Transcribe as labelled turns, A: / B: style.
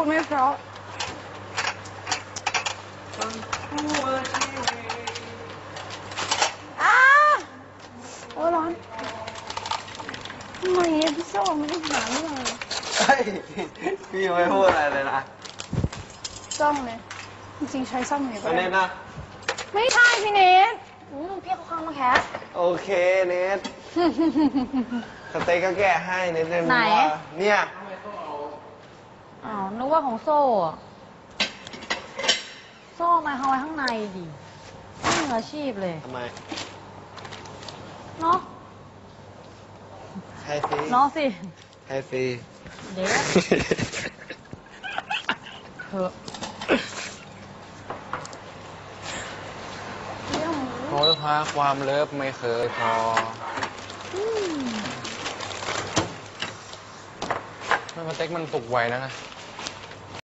A: พูดไม่เพราะอ้าโอ้ยร้อนทำไมอะพี่โซ่ไม่ได้หาเรื่องเลย
B: เฮ้ยพี่ยังไม่พูดอะไรเลยนะ
A: ซ่อมเลย จริงๆใช้ซ่อมอยู่
B: ตอนนี้นะ
A: ไม่ใช่พี่เนทอู้พี่เขาเข้ามาแคส
B: โอเคเนทสเต็กก็แก้ให้เนทเลย
A: ไหน
B: ว่าเนี่ย
C: อ๋อนึกว่าของโซ่อะโซ่มาเอาไว้ข้างในดิไม่มืออาชีพเลย
B: ทำไม
C: เนาะ
B: ให้ฟรี
C: เนาะสิ
B: ให้ฟรี
C: เดี๋ยวเถอะ
D: โอ้ยพาความเลิฟไม่เคยพอไม่มาเต็กมันสุกไวนะไง